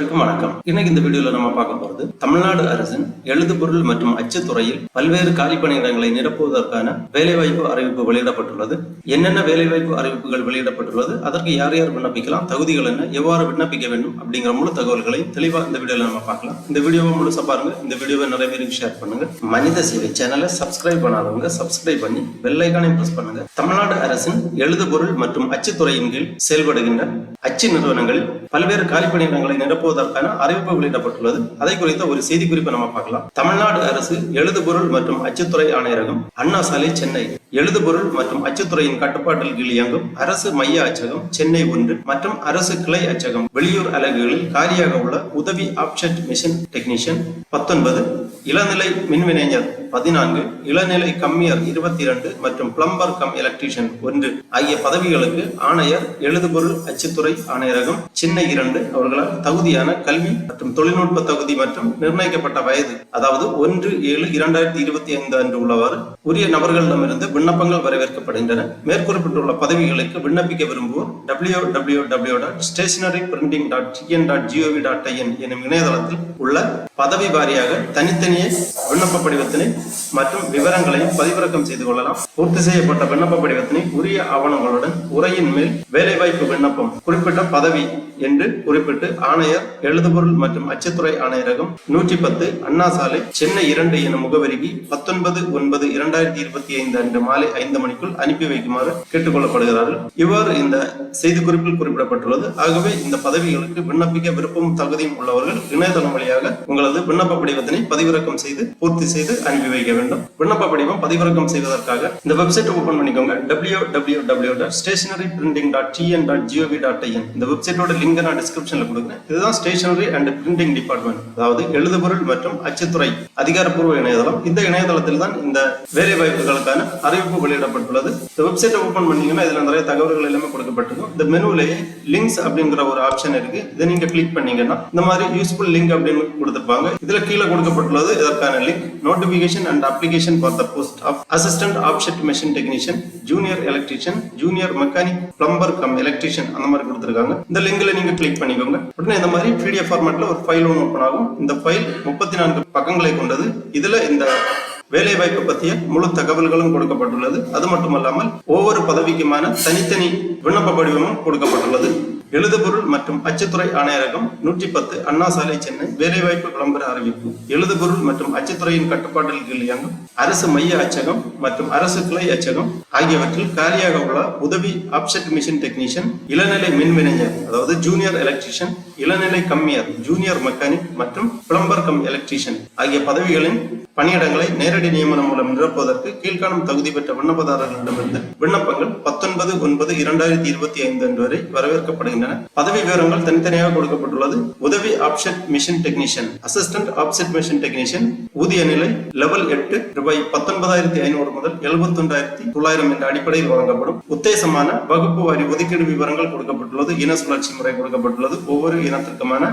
ഒരു அனைவருக்கும் வணக்கம். இன்னைக்கு இந்த வீடியோல நம்ம பார்க்க போறது தமிழ்நாடு அரசின் எழுதுபொருள் மற்றும் அச்சுத்துறையில் பல்வேறு காலி பணியிடங்களை நிரப்புவதற்கான வேலைவாய்ப்பு அறிவிப்பு வெளியிடப்பட்டுள்ளது. என்னென்ன வேலைவாய்ப்பு அறிவிப்புகள் வெளியிடப்பட்டுள்ளது? அதற்கு யார் யார் விண்ணப்பிக்கலாம்? தகுதிகள் என்ன? எவ்வாறு விண்ணப்பிக்க வேண்டும்? அப்படிங்கிற முழு தகவல்களை தெளிவா இந்த வீடியோல நம்ம பார்க்கலாம். இந்த வீடியோவை முழுசா பாருங்க. இந்த வீடியோவை நிறைய பேருக்கு ஷேர் பண்ணுங்க. மனித சேவை சேனலை சப்ஸ்கிரைப் பண்ணாதவங்க சப்ஸ்கிரைப் பண்ணி பெல்லைக்கானே பிரஸ் பண்ணுங்க. தமிழ்நாடு அரசின் எழுதுபொருள் மற்றும் அச்சுத்துறையின் கீழ் செயல்படுகின்ற அச்சு நிறுவனங்களில் பல்வேறு காலி பணியிடங்களை நிரப்புவதற்கான அறிவிப்பு வெளியிடப்பட்டுள்ளது. அதை குறித்த ஒரு செய்தி குறிப்பை நம்ம பார்க்கலாம். தமிழ்நாடு அரசு எழுதுபொருள் மற்றும் அச்சுத்துறை ஆணையரகம் அண்ணா சாலை சென்னை. எழுதுபொருள் மற்றும் அச்சுத்துறையின் கட்டுப்பாட்டில் கீழ் இயங்கும் அரசு மைய அச்சகம் சென்னை ஒன்று மற்றும் அரசு கிளை அச்சகம். வெளியூர் அலகுகளில் காலியாக உள்ள உதவி ஆப்செட் மிஷன் டெக்னீஷியன் பத்தொன்பது. இளநிலை மின்வினைஞர் பதினான்கு இளநிலை கம்மியர் இருபத்தி இரண்டு மற்றும் பிளம்பர் கம் எலக்ட்ரீஷியன் ஒன்று. ஆகிய பதவிகளுக்கு ஆணையர் எழுதுபொருள் அச்சுத்துறை ஆணையரகம் சின்ன இரண்டு அவர்களால் தகுதியான கல்வி மற்றும் தொழில்நுட்ப தகுதி மற்றும் நிர்ணயிக்கப்பட்ட வயது அதாவது ஒன்று ஏழு இரண்டாயிரத்தி இருபத்தி ஐந்து அன்று உள்ளவாறு உரிய நபர்களிடமிருந்து விண்ணப்பங்கள் வரவேற்கப்படுகின்றன. மேற்குறிப்பிட்டுள்ள பதவிகளுக்கு விண்ணப்பிக்க விரும்புவோர் W W W dot stationery printing dot TN dot GOV dot IN எனும் இணையதளத்தில் உள்ள பதவி வாரியாக தனித்தனியே விண்ணப்ப படிவத்தினை மற்றும் விவரங்களையும் பதிவிறக்கம் செய்து கொள்ளலாம். பூர்த்தி செய்யப்பட்ட விண்ணப்ப படிவத்தினை உரிய ஆவணங்களுடன் உரையின் மேல் வேலைவாய்ப்பு விண்ணப்பம் குறிப்பிட்ட பதவி என்று குறிப்பிட்டு ஆணையர் எழுதுபொருள் மற்றும் அச்சுத்துறை ஆணையரகம் நூற்றி பத்து அண்ணா சாலை சென்னை இரண்டு என முகவரிக்கு பத்தொன்பது ஒன்பது இரண்டாயிரத்தி இருபத்தி ஐந்து அன்று மாலை ஐந்து மணிக்குள் அனுப்பி வைக்குமாறு கேட்டுக்கொள்ளப்படுகிறார்கள். இவ்வாறு இந்த செய்திக்குறிப்பில் குறிப்பிடப்பட்டுள்ளது. ஆகவே இந்த பதவிகளுக்கு விண்ணப்பிக்க விருப்பமும் தகுதியும் உள்ளவர்கள் இணையதளம் வழியாக உங்களது விண்ணப்ப படிவத்தினை பதிவிறக்கம் செய்து பூர்த்தி செய்து அனுப்பி வைக்க வேண்டும். விண்ணப்ப படிவம் பதிவிறக்கம் செய்வதற்காக இந்த வெப்சைட் ஓபன் பண்ணிக்கோங்க. W W W dot stationery printing dot TN dot GOV dot IN இந்த வெப்சைட்டோட லிங்க் நான் டிஸ்கிரிப்ஷன்ல கொடுக்குறேன். இதுதான் ஸ்டேஷனரி அண்ட் பிரிண்டிங் டிபார்ட்மெண்ட் அதாவது எழுதுபொருள் மற்றும் அச்சுத்துறை அதிகாரப்பூர்வ இணையதளம். இந்த இணையதளத்தில் தான் இந்த வேலை வாய்ப்புகளுக்கான அறிவிப்பு வெளியிடப்பட்டுள்ளது. இந்த வெப்சைட்டை ஓபன் பண்ணீங்கன்னா இதுல நிறைய தகவல்கள் எல்லாமே கொடுக்கப்பட்டிருக்கும். இந்த மெனுவிலேயே லிங்க்ஸ் அப்படிங்கிற ஒரு ஆப்ஷன் இருக்கு. இதை நீங்க கிளிக் பண்ணீங்கன்னா இந்த மாதிரி யூஸ்ஃபுல் லிங்க் அப்படின்னு கொடுத்திருப்பாங்க. இதுல கீழே கொடுக்கப்பட்டுள்ளது இதற்கான link notification and application for the post of assistant offset machine technician junior electrician junior mechanic plumber cum electrician அந்த மாதிரி கொடுத்திருக்காங்க. இந்த லிங்க்ல நீங்க கிளிக் பண்ணிக்கோங்க. உடனே இந்த மாதிரி பிடிஎஃப் ஃபார்மேட்ல ஒரு ஃபைல் ஒன்று ஓப்பன் ஆகும். இந்த ஃபைல் முப்பத்தி நான்கு பக்கங்களை கொண்டது. இதுல இந்த வேலை வாய்ப்பு பற்றிய முழு தகவல்களும் கொடுக்கப்பட்டுள்ளது. அது மட்டுமல்லாமல் ஒவ்வொரு பதவிக்குமான தனித்தனி விண்ணப்ப படிவமும் கொடுக்கப்பட்டுள்ளது. எழுதுபொருள் மற்றும் அச்சுத்துறை ஆணையரகம் நூற்றி பத்து அண்ணா சாலை சென்னை வேலைவாய்ப்பு விளம்பர அறிவிப்பு. எழுதுபொருள் மற்றும் அச்சுத்துறையின் கட்டுப்பாட்டில் கீழ் இயங்கும் அரசு மைய அச்சகம் மற்றும் அரசு கிளை அச்சகம் ஆகியவற்றில் காலியாக உள்ள உதவி ஆப்செட் மிஷின் டெக்னீஷியன் இளநிலை மின்வினைஞர் அதாவது ஜூனியர் எலக்ட்ரீஷியன் இளநிலை கம்மியர் ஜூனியர் மெக்கானிக் மற்றும் பிளம்பர் கம் எலக்ட்ரீஷியன் ஆகிய பதவிகளின் பணியிடங்களை நேரடி நியமனம் மூலம் நிரப்புவதற்கு கீழ்காணும் தகுதி பெற்ற விண்ணப்பதாரர்களிடமிருந்து விண்ணப்பங்கள் பத்தொன்பது ஒன்பது இரண்டாயிரத்தி இருபத்தி ஐந்து அன்று வரை வரவேற்கப்படுகின்றன. பதவி விவரங்கள் தனித்தனியாக கொடுக்கப்பட்டுள்ளது. உதவி offset machine technician assistant offset machine technician ஊதிய நிலை லெவல் எட்டு ரூபாய் பத்தொன்பதாயிரத்தி ஐநூறு முதல் எழுபத்தொண்டாயிரத்தி தொள்ளாயிரம் என்ற அடிப்படையில் வழங்கப்படும். உத்தேசமான வகுப்பு வாரி ஒதுக்கீடு விவரங்கள் கொடுக்கப்பட்டுள்ளது. இன சுழற்சி முறை கொடுக்கப்பட்டுள்ளது. ஒவ்வொரு இனத்திற்குமான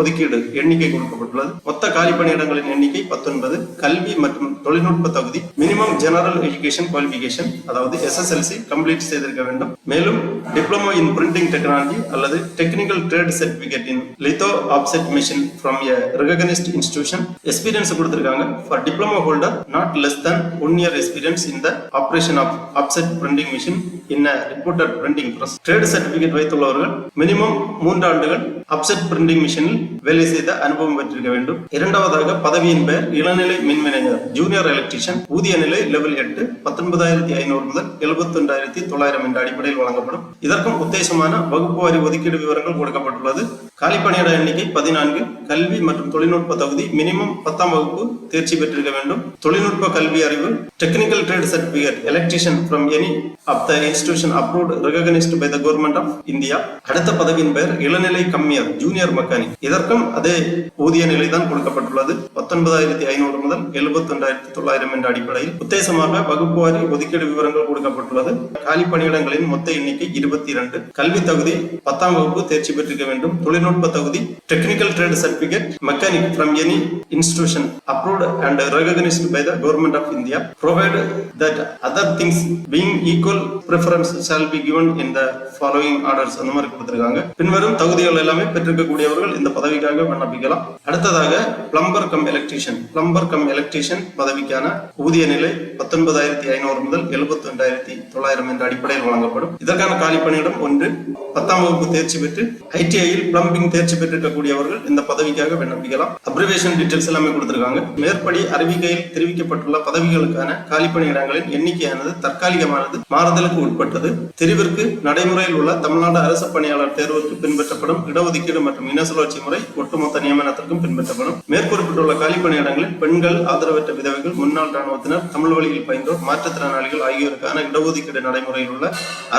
ஒதுக்கீடு எண்ணிக்கை கொடுக்கப்பட்டுள்ளது. மொத்த காலி பணியிடங்களின் எண்ணிக்கை பத்தொன்பது. கல்வி மற்றும் தொழில்நுட்ப தகுதி மினிமம் ஜெனரல் எஜுகேஷன் குவாலிபிகேஷன் அதாவது எஸ்எஸ்எல்சி கம்ப்ளீட் செய்திருக்க வேண்டும். மேலும் டிப்ளமோ இன் பிரிண்டிங் டெக்னாலஜி அல்லது technical trade certificate in litho offset machine from a recognised institution experience கொடுத்திருக்காங்க. For diploma holder not less than one year experience in the of offset printing machine in reported printing press trade certificate வைத்துள்ளவர்கள் minimum மூன்று ஆண்டுகள் upset printing மிஷினில் வேலை செய்த அனுபவம் பெற்றிருக்க வேண்டும். இரண்டாவதாக பதவியின் பெயர் இளநிலை மின்வினைஞர் ஜூனியர் எலக்ட்ரிஷியன் ஊதிய நிலை லெவல் எட்டு பத்தொன்பதாயிரத்தி ஐநூறு முதல் எழுபத்தி ஒன்றாயிரத்தி தொள்ளாயிரம் என்ற அடிப்படையில் வழங்கப்படும். இதற்கும் உத்தேசமான வகுப்பு வாரி ஒதுக்கீடு விவரங்கள் கொடுக்கப்பட்டுள்ளது. காலி பணியிட எண்ணிக்கை பதினான்கு கல்வி மற்றும் தொழில்நுட்ப தகுதி மினிமம் பத்தாம் வகுப்பு தேர்ச்சி பெற்றிருக்க வேண்டும். தொழில்நுட்ப கல்வி அறிவு technical trade certificate electrician from any of the institution approved recognised by the government of India அடுத்த பதவியின் பெயர் இளநிலை கம்மியர் ஜூனியர் மெக்கானிக் இதற்கும் அதே ஊதிய நிலைதான் கொடுக்கப்பட்டுள்ளது. பத்தொன்பதாயிரத்தி ஐநூறு முதல் எழுபத்தி ஒன்றாயிரத்தி தொள்ளாயிரம் என்ற அடிப்படையில் உத்தேசமாக வகுப்பு வாரி ஒதுக்கீடு விவரங்கள் கொடுக்கப்பட்டுள்ளது. காலி பணியிடங்களின் மொத்த எண்ணிக்கை இருபத்தி இரண்டு கல்வி தகுதி பத்தாம் வகுப்பு தேர்ச்சி பெற்றிருக்க வேண்டும். தொழில்நுட்ப தகுதி technical trade certificate mechanic from any institution approved and recognised by the government of India provided that other things being equal preference shall be given in the following orders அந்த மாதிரி கொடுத்திருக்காங்க. பின்வரும் தகுதிகள் எல்லாமே பெற்றிருக்கக்கூடியவர்கள் இந்த பதவிக்காக விண்ணப்பிக்கலாம். அடுத்ததாக plumber cum electrician plumber cum electrician பதவிக்கான ஊதிய நிலை பத்தொன்பதாயிரத்தி ஐநூறு முதல் எழுபத்தி ரெண்டாயிரத்தி தொள்ளாயிரம் என்ற அடிப்படையில் வழங்கப்படும். இதற்கான காலி பணியிடம் ஒன்று பத்தாம் வகுப்பு தேர்ச்சி பெற்று ஐடிஐயில் பிளம்பிங் தேர்ச்சி பெற்றிருக்கக்கூடியவர்கள் இந்த பதவிக்காக விண்ணப்பிக்கலாம். அப்ரிவேஷன் டீட்டெயில்ஸ் எல்லாமே கொடுத்திருக்காங்க. மேற்படி அறிவிக்கையில் தெரிவிக்கப்பட்டுள்ள பதவிகளுக்கான காலி பணியிடங்களின் எண்ணிக்கையானது தற்காலிகமானது மாறுதலுக்கு உட்பட்டது. தெரிவிற்கு நடைமுறையில் உள்ள தமிழ்நாடு அரசு பணியாளர் தேர்வுக்கு பின்பற்றப்படும் இடஒதுக்கீடு மற்றும் இன சுழற்சி முறை ஒட்டுமொத்த நியமனத்திற்கும் பின்பற்றப்படும். மேற்குறிப்பிட்டுள்ள காலி பணியிடங்களில் பெண்கள் ஆதரவற்ற விதவைகள் முன்னாள் ராணுவத்தினர் தமிழ் வழியில் பயின்றோர் மாற்றுத்திறனாளிகள் ஆகியோருக்கான இடஒதுக்கீடு நடைமுறையில் உள்ள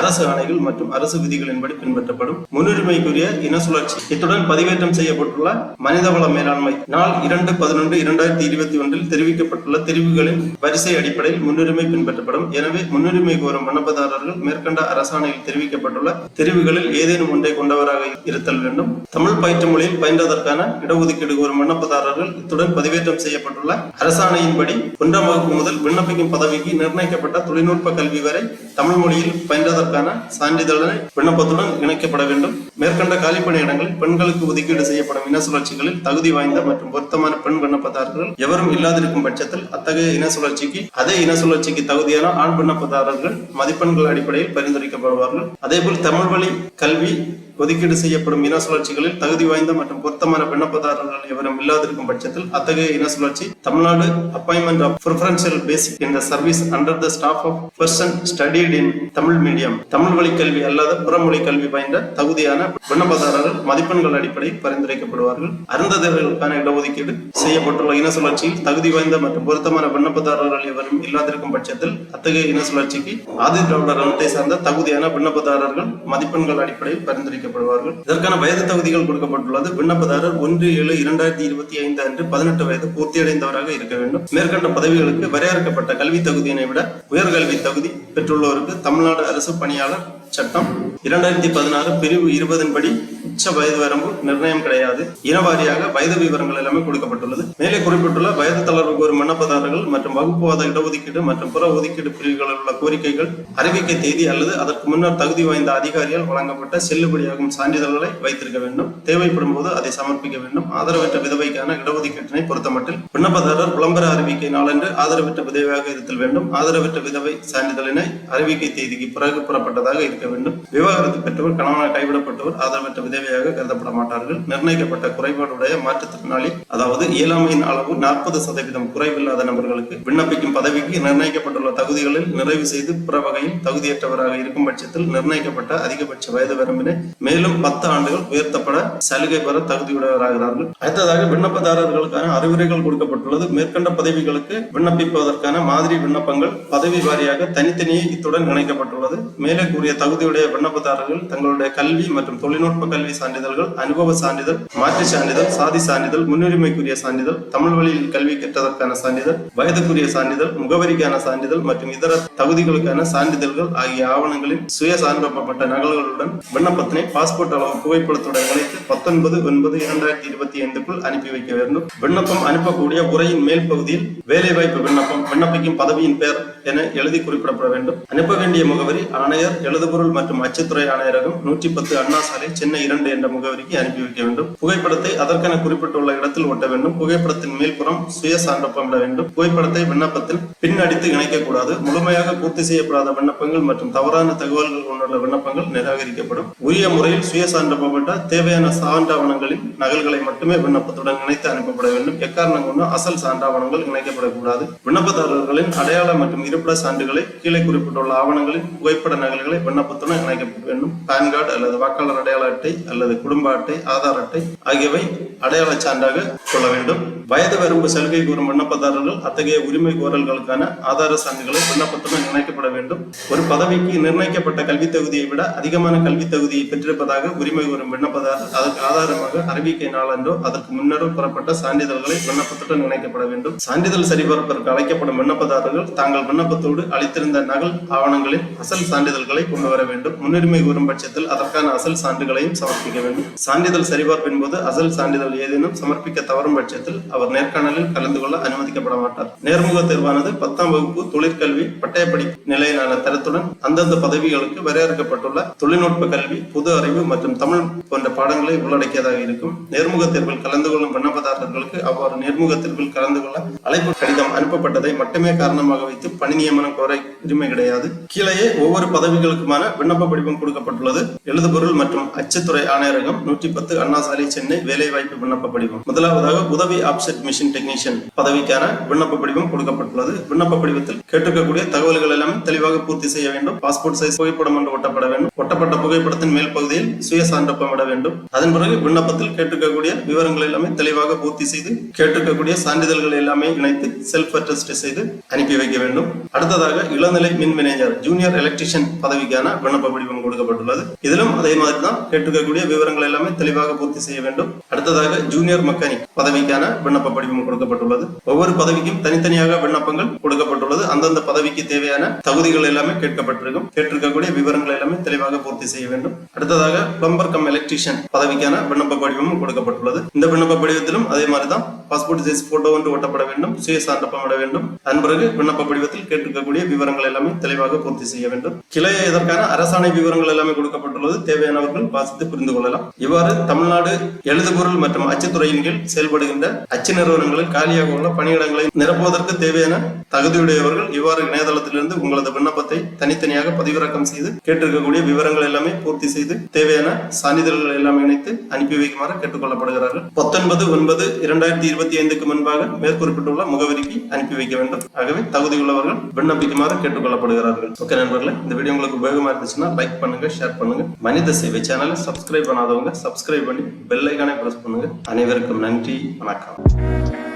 அரசு ஆணைகள் மற்றும் அரசு விதிகளின்படி பின்பற்றப்படும். முன்னுரிமைக்குரிய இன சுழற்சி. இத்துடன் பதிவேற்றம் செய்யப்பட்டுள்ள மனிதவள மேலாண்மை நாள் இரண்டு பதினொன்று இரண்டாயிரத்தி இருபத்தி ஒன்றில் தெரிவிக்கப்பட்டுள்ள தெரிவுகளின் வரிசை அடிப்படையில் முன்னுரிமை பின்பற்றப்படும். எனவே முன்னுரிமை கோரும் விண்ணப்பதாரர்கள் மேற்கண்ட அரசாணையில் தெரிவிக்கப்பட்டுள்ள தெரிவுகளில் ஏதேனும் ஒன்றை கொண்டவராக இருத்தல் வேண்டும். தமிழ் பயிற்று மொழியில் பயின்றதற்கான இடஒதுக்கீடு கோரும் விண்ணப்பதாரர்கள் இத்துடன் பதிவேற்றம் செய்யப்பட்டுள்ள. அரசாணையின்படி ஒன்றாம் வகுப்பு முதல் விண்ணப்பிக்கும் பதவிக்கு நிர்ணயிக்கப்பட்ட தொழில்நுட்ப கல்வி வரை தமிழ் மொழியில் பயின்றதற்கான சான்றிதழை விண்ணப்பத்துடன் இணைக்கப்பட வேண்டும். மேற்கண்ட காலி பணியிடங்களில் பெண்களுக்கு ஒதுக்கீடு செய்யப்படும் இன சுழற்சிகளில் தகுதி வாய்ந்த மற்றும் பொருத்தமான பெண் விண்ணப்பதாரர்கள் எவரும் இல்லாதிருக்கும் பட்சத்தில் அத்தகைய இன சுழற்சிக்கு அதே இன சுழற்சிக்கு தகுதியான ஆண் விண்ணப்பதாரர்கள் மதிப்பெண்கள் அடிப்படையில் பரிந்துரைக்கப்படுவார்கள். அதேபோல் தமிழ் வழி கல்வி ஒதுக்கீடு செய்யப்படும் இன சுழற்சிகளில் தகுதி வாய்ந்த மற்றும் பொருத்தமான விண்ணப்பதாரர்கள் எவரும் இல்லாதிருக்கும் பட்சத்தில் அத்தகைய இன சுழற்சி Tamil Nadu appointment of preferential basic இந்த service under the staff of person studied in Tamil medium Tamil வழி கல்வி அல்லாத புறமொழி கல்வி பயின்ற தகுதியான விண்ணப்பதாரர்கள் மதிப்பெண்கள் அடிப்படையில் பரிந்துரைக்கப்படுவார்கள். அருந்ததர்களுக்கான இடஒதுக்கீடு செய்யப்பட்டுள்ள இன சுழற்சியில் தகுதி வாய்ந்த மற்றும் பொருத்தமான விண்ணப்பதாரர்கள் எவரும் இல்லாதிருக்கும் பட்சத்தில் அத்தகைய இன சுழற்சிக்கு ஆதி திராவிடர் சார்ந்த தகுதியான விண்ணப்பதாரர்கள் மதிப்பெண்கள் அடிப்படையில் பரிந்துரைக்கப்படுவார்கள் இதற்கான வயது தகுதிகள் கொடுக்கப்பட்டுள்ளது. விண்ணப்பதாரர் ஒன்று ஏழு இரண்டாயிரத்தி இருபத்தி ஐந்து அன்று பதினெட்டு வயது பூர்த்தியடைந்தவராக இருக்க வேண்டும். மேற்கண்ட பதவிகளுக்கு வரையறுக்கப்பட்ட கல்வி தகுதியினை விட உயர்கல்வி தகுதி பெற்றுள்ளவருக்கு தமிழ்நாடு அரசு பணியாளர் சட்டம் இரண்டாயிரத்தி பதினாறு பிரிவு இருபதின் படி உச்ச வயது வரம்பு நிர்ணயம் கிடையாது. இனவாரியாக வயது விவரங்கள் எல்லாமே கொடுக்கப்பட்டுள்ளது. மேலே குறிப்பிட்டுள்ள வயது தளர்வு கோரும் விண்ணப்பதாரர்கள் மற்றும் வகுப்புவாத இடஒதுக்கீடு மற்றும் புற ஒதுக்கீடு பிரிவுகளில் உள்ள கோரிக்கைகள் அறிவிக்கை தேதி அல்லது அதற்கு முன்னர் தகுதி வாய்ந்த அதிகாரியால் வழங்கப்பட்ட செல்லுபடியாகும் சான்றிதழ்களை வைத்திருக்க வேண்டும். தேவைப்படும் போது அதை சமர்ப்பிக்க வேண்டும். ஆதரவற்ற விதவைக்கான இடஒதுக்கீட்டினை பொறுத்தமட்டில் விண்ணப்பதாரர் விளம்பர அறிவிக்கை நாளன்று ஆதரவற்ற விதவையாக இருத்தல் வேண்டும். ஆதரவற்ற விதவை சான்றிதழினை அறிவிக்கை தேதிக்கு பிறகு புறப்பட்டதாக இருக்க வேண்டும். விவாகரத்து பெற்றவர் கணவனாக கைவிடப்பட்டவர் ஆதரவற்ற விதவையாக கருதப்பட மாட்டார்கள் நிர்ணயிக்கப்பட்ட குறைபாடுடைய மாற்றுத்திறனாளி அதாவது இயலாமையின் அளவு நாற்பது சதவீதம் குறைவில்லாத நபர்களுக்கு விண்ணப்பிக்கும் பதவிக்கு நிர்ணயிக்கப்பட்டுள்ள தகுதிகளில் நிறைவு செய்து பிற வகையில் தகுதியற்றவராக இருக்கும் பட்சத்தில் நிர்ணயிக்கப்பட்ட அதிகபட்ச வயது வரம்பினை மேலும் பத்து ஆண்டுகள் உயர்த்தப்பட சலுகை பெற தகுதியுடையவராகிறார்கள். அடுத்ததாக விண்ணப்பதாரர்களுக்கான அறிவுரைகள் கொடுக்கப்பட்டுள்ளது. மேற்கண்ட பதவிகளுக்கு விண்ணப்பிப்பதற்கான மாதிரி விண்ணப்பங்கள் பதவி வாரியாக தனித்தனியே இத்துடன் இணைக்கப்பட்டுள்ளது. மேலே கூறிய தகுதியுடைய விண்ணப்பதாரர்கள் தங்களுடைய கல்வி மற்றும் தொழில்நுட்ப கல்வி சான்றிதழ்கள் அனுபவ சான்றிதழ் மாற்று சான்றிதழ் சாதி சான்றிதழ் முன்னுரிமைக்குரிய சான்றிதழ் தமிழ் வழியில் கல்வி கற்றதற்கான சான்றிதழ் வயதுக்குரிய சான்றிதழ் முகவரிக்கான சான்றிதழ் மற்றும் இதர தகுதிகளுக்கான சான்றிதழ்கள் ஆகிய ஆவணங்களின் சுய சான்றப்பட்ட நகல்களுடன் விண்ணப்பத்தினை பாஸ்போர்ட் அளவு புகைப்படத்துடன் இணைத்து பத்தொன்பது ஒன்பது இரண்டாயிரத்தி இருபத்தி ஐந்துக்குள் அனுப்பி வைக்க வேண்டும். விண்ணப்பம் அனுப்பக்கூடிய உரையின் மேல் பகுதியில் வேலைவாய்ப்பு விண்ணப்பம் விண்ணப்பிக்கும் பதவியின் பெயர் என எழுதி குறிப்பிடப்பட வேண்டும். அனுப்ப வேண்டிய முகவரி ஆணையர் எழுதுபொருள் மற்றும் அச்சுத்துறை ஆணையரகம் நூற்றி பத்து அண்ணா சாலை சென்னை இரண்டு என்ற முகவரிக்கு அனுப்பி வைக்க வேண்டும். புகைப்படத்தை அதற்கென குறிப்பிட்டுள்ள இடத்தில் ஒட்ட வேண்டும். புகைப்படத்தின் மேல்புறம் சுய சான்றப்பமிட வேண்டும். புகைப்படத்தை விண்ணப்பத்தில் பின் அடித்து இணைக்கக்கூடாது. முழுமையாக பூர்த்தி செய்யப்படாத விண்ணப்பங்கள் மற்றும் தவறான தகவல்கள் கொண்டுள்ள விண்ணப்பங்கள் நிராகரிக்கப்படும். உரிய முறையில் சுய சான்றப்பமிட்ட தேவையான சான்றாவணங்களின் நகல்களை மட்டுமே விண்ணப்பத்துடன் இணைத்து அனுப்பப்பட வேண்டும். எக்காரணம் கொண்டு அசல் சான்றாவணங்கள் இணைக்கப்படக்கூடாது. விண்ணப்பதாரர்களின் அடையாள மற்றும் இருப்பிட சான்றுகளை கீழே குறிப்பிட்டுள்ள ஆவணங்களின் புகைப்பட நகல்களை விண்ணப்பத்துடன் இணைக்கப்பட வேண்டும். பான் கார்டு அல்லது வாக்காளர் அடையாள அட்டை அல்லது குடும்ப அட்டை ஆதார் அட்டை ஆகியவை அடையாள சான்றாக கொள்ள வேண்டும். வயது வரம்பு சலுகை கூறும் விண்ணப்பதாரர்கள் அத்தகைய உரிமை கோரல்களுக்கான ஆதார சான்றுகளை விண்ணப்பத்துடன் இணைக்கப்பட வேண்டும். ஒரு பதவிக்கு நிர்ணயிக்கப்பட்ட கல்வித் தகுதியை விட அதிகமான கல்வித் தகுதியை பெற்றிருப்பதாக உரிமை கோரும் விண்ணப்பதாரர் அதற்கு ஆதாரமாக அறிவிக்கை நாளன்றோ அதற்கு முன்னரும் பெறப்பட்ட சான்றிதழ்களை விண்ணப்பத்துடன் இணைக்கப்பட வேண்டும். சான்றிதழ் சரிபார்ப்பதற்கு அழைக்கப்படும் விண்ணப்பதாரர்கள் தாங்கள் விண்ணப்பத்தோடு அளித்திருந்த நகல் ஆவணங்களின் அசல் சான்றிதழ்களை கொண்டு வர வேண்டும். முன்னுரிமை கூறும் பட்சத்தில் அதற்கான அசல் சான்றுகளையும் சமர்ப்பிக்க சமர்ப்பிக்க வேண்டும். சான்றிதழ் சரிபார்ப்பின் போது அசல் சான்றிதழ் ஏதேனும் சமர்ப்பிக்க தவறும் பட்சத்தில் அவர் நேர்காணலில் கலந்து கொள்ள அனுமதிக்கப்பட மாட்டார். நேர்முக தேர்வானது பத்தாம் வகுப்பு தொழிற்கல்வி பட்டயப்படி நிலையிலான தரத்துடன் அந்தந்த பதவிகளுக்கு வரையறுக்கப்பட்டுள்ள தொழில்நுட்ப கல்வி பொது அறிவு மற்றும் தமிழ் போன்ற பாடங்களை உள்ளடக்கியதாக இருக்கும். நேர்முக தேர்வில் கலந்து கொள்ளும் விண்ணப்பதாரர்களுக்கு அவ்வாறு நேர்முக தேர்வில் கலந்து கொள்ள அழைப்பு கடிதம் அனுப்பப்பட்டதை மட்டுமே காரணமாக வைத்து பணி நியமனம் கோர உரிமை கிடையாது. கீழேயே ஒவ்வொரு பதவிகளுக்குமான விண்ணப்ப படிவம் கொடுக்கப்பட்டுள்ளது. எழுதுபொருள் மற்றும் அச்சுத்துறை ஆணையரகம் நூற்றி பத்து அண்ணா சாலை சென்னை வேலைவாய்ப்பு விண்ணப்ப படிவம். முதலாவதாக உதவி ஆப்செட் மிஷின் டெக்னீஷியன் பதவிக்கான விண்ணப்ப படிவம் கொடுக்கப்பட்டுள்ளது. விண்ணப்ப படிவத்தில் கேட்டிருக்கக்கூடிய தகவல்கள் எல்லாமே தெளிவாக பூர்த்தி செய்ய வேண்டும். பாஸ்போர்ட் சைஸ் புகைப்படம் ஒன்று ஒட்டப்பட வேண்டும். ஒட்டப்பட்ட புகைப்படத்தின் மேல் பகுதியில் சுய சான்றப்பம் வேண்டும். அதன் பிறகு விண்ணப்பத்தில் கேட்டிருக்கக்கூடிய விவரங்கள் எல்லாமே தெளிவாக பூர்த்தி செய்து கேட்டிருக்கக்கூடிய சான்றிதழ்கள் எல்லாமே இணைத்து செல்ஃப் அட்டஸ்ட் செய்து அனுப்பி வைக்க வேண்டும். அடுத்ததாக இளநிலை மின் மேனேஜர் ஜூனியர் எலக்ட்ரிஷியன் பதவிக்கான விண்ணப்ப படிவம் கொடுக்கப்பட்டுள்ளது. இதிலும் அதே மாதிரி தான் கேட்டிருக்கக்கூடிய இருக்கக்கூடிய விவரங்கள் எல்லாமே தெளிவாக பூர்த்தி செய்ய வேண்டும். அடுத்ததாக ஜூனியர் மெக்கானிக் பதவிக்கான விண்ணப்ப படிவம் கொடுக்கப்பட்டுள்ளது. ஒவ்வொரு பதவிக்கும் தனித்தனியாக விண்ணப்பங்கள் கொடுக்கப்பட்டுள்ளது. அந்தந்த பதவிக்கு தேவையான தகுதிகள் எல்லாமே கேட்கப்பட்டிருக்கும். கேட்டிருக்கக்கூடிய விவரங்கள் எல்லாமே தெளிவாக பூர்த்தி செய்ய வேண்டும். அடுத்ததாக பிளம்பர் கம் எலக்ட்ரீஷியன் பதவிக்கான விண்ணப்ப படிவமும் கொடுக்கப்பட்டுள்ளது. இந்த விண்ணப்ப படிவத்திலும் அதே மாதிரிதான் பாஸ்போர்ட் சைஸ் போட்டோ ஒன்று ஒட்டப்பட வேண்டும். சுய சான்றப்பம் விட வேண்டும். அதன் பிறகு விண்ணப்ப படிவத்தில் கேட்டிருக்கக்கூடிய விவரங்கள் எல்லாமே தெளிவாக பூர்த்தி செய்ய வேண்டும். கிளை இதற்கான அரசாணை விவரங்கள் எல்லாமே கொடுக்கப்பட்டுள்ளது. தேவையானவர்கள் வாசித்து புரிந்து கொள்ளலாம். இவ்வாறு தமிழ்நாடு எழுதுபொருள் மற்றும் அச்சுத்துறையின் கீழ் செயல்படுகின்ற அச்சு நிறுவனங்களில் காலியாக உள்ள பணியிடங்களை நிரப்புவதற்கு தேவையான தகுதியுடையவர்கள் இவ்வாறு இணையதளத்திலிருந்து உங்களது விண்ணப்பத்தை தனித்தனியாக பதிவிறக்கம் செய்து கேட்டிருக்கக்கூடிய விவரங்கள் எல்லாமே பூர்த்தி செய்து தேவையான சான்றிதழ்கள் எல்லாம் இணைத்து அனுப்பி வைக்குமாறு கேட்டுக்கொள்ளப்படுகிறார்கள். பத்தொன்பது ஒன்பது இரண்டாயிரத்தி இருபத்தி ஐந்துக்கு முன்பாக மேற்குறிப்பிட்டுள்ள முகவரிக்கு அனுப்பி வைக்க வேண்டும். ஆகவே தகுதியுள்ளவர்கள் விண்ணப்பிக்குமாறு கேட்டுக்கொள்ளப்படுகிறார்கள். ஓகே நண்பர்களே இந்த வீடியோ உங்களுக்கு உபயோகமா இருந்துச்சுன்னா லைக் பண்ணுங்க ஷேர் பண்ணுங்க. மனித சேவை சேனலை சப்ஸ்கிரைப் பண்ணாதவங்க சப்ஸ்கிரைப் பண்ணி பெல் ஐக்கானே ப்ரெஸ் பண்ணுங்க. அனைவருக்கும் நன்றி வணக்கம்.